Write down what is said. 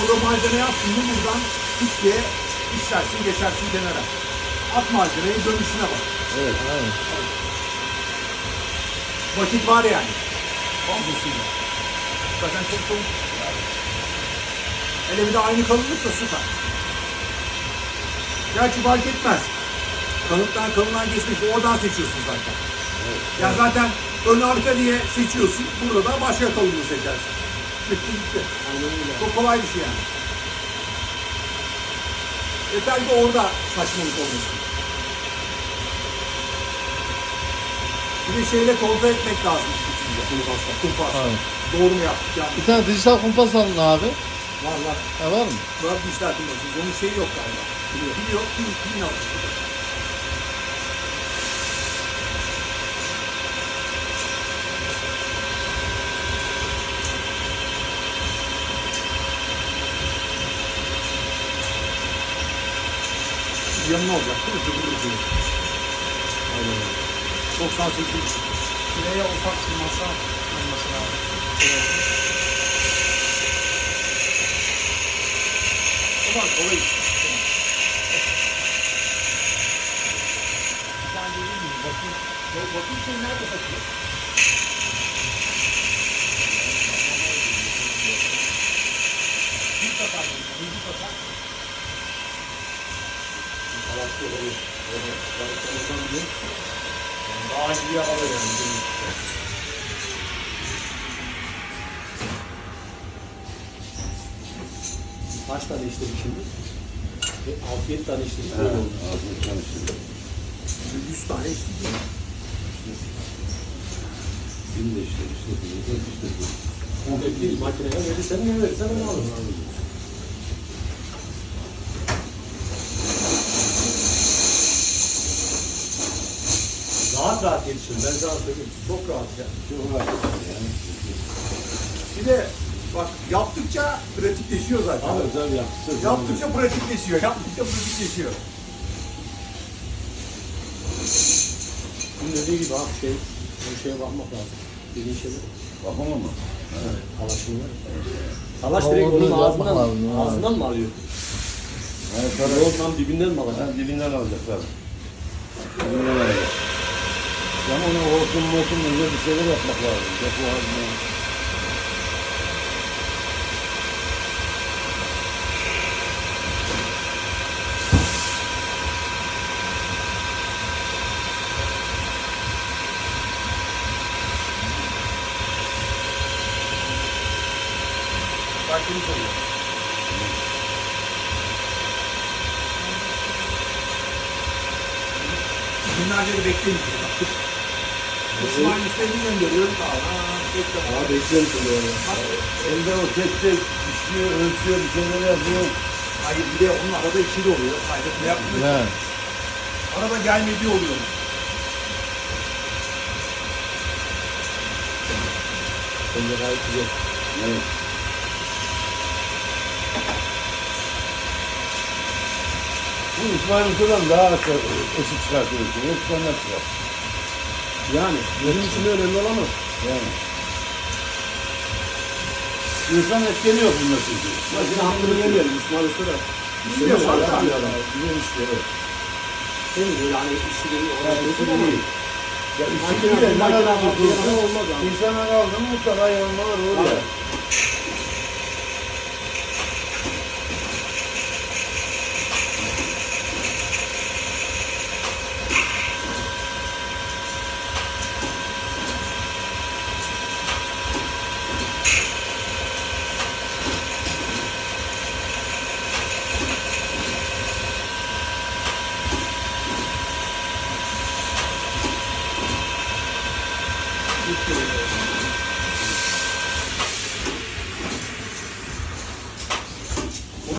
Orada malzeme yaptın mı buradan Türkiye istersin geçersin kenara. At malzemeyi dönüşüne bak. Evet. Aynen. Vakit var yani. Fazlasıyla. Zaten çok çok Hele bir de aynı kalınlıksa süper. Gerçi fark etmez. Kalıptan kalınlığa geçmiş. Oradan seçiyorsun zaten. Ya zaten ön arka diye seçiyorsun. Burada da başka kalınlığı seçersin. Bitti gitti. Çok kolay bir şey yani. Yeter ki orada saçmalık olmasın. Bir de şeyle kontrol etmek lazım. Kutuyu. Kumpasla. Aynen. Doğru mu yaptık? Yani Bir tane dijital kumpas alın abi. var var. Ha, var mı? Var işler bilmiyorsun. Onun şeyi yok galiba. Biliyor. Biliyor. Pil, pil yok. Yanına olacak değil mi? Cıvır cıvır. Aynen öyle. 98. Şuraya ufak bir masa olması lazım. Ulan kolay iş. Ben dediğim gibi bakın Ya bakın şey nerede bakıyor? Bir takar mı? Bir takar. Halatlı olur. Oradan bir daha iyi hava yani. Kaç tane işledik şimdi? 6-7 tane işledik. Öyle oldu. 100 tane istiyor. Komple değil, makineye verirsen ne verirsen onu alır. Rahat rahat yetişir. Ben sana söyleyeyim. Çok rahat ya. Bir de bak yaptıkça pratikleşiyor zaten. Abi özel yaptı. Yaptıkça pratikleşiyor. Yaptıkça pratikleşiyor. Bunun dediği gibi abi şey, bu şeye bakmak lazım. Dediğin şeyler. Bakama mı? Talaşın var. Talaş direkt onu onun ağzından, ağzından mı alıyor? Yani Yol tam dibinden mi alacak? Dibinden alacaklar. Dibinden alacak. Ama ona hortum mortum özel bir şeyler yapmak lazım. Depo hazine. Farkını koyuyor. Günlerce bekleyin. İsmail gönderiyorum. Aa, bekle. Aa o tek tek işliyor, ölçüyor, bir şeyler yapıyor. Hayır bir de onun arada ikili oluyor. Kaydetme yapmıyor. Yani. Arada gelmediği oluyor. Bence gayet güzel. Evet. Bu İsmail Usta'dan daha ışık çıkartıyorsun. Senden çıkar. Yani bizim için de önemli olan o. Yani. İnsan etkileniyor bununla çünkü. Makine hakkını yemeyelim İsmail Usta da. De var da. Güzel işliyor. evet. Mi böyle hani olarak işi ama iyi. Ya işi Makine, iyi de ne kadar mutlu olmaz. İnsana kaldı mı mutlaka yanmalar olur ya.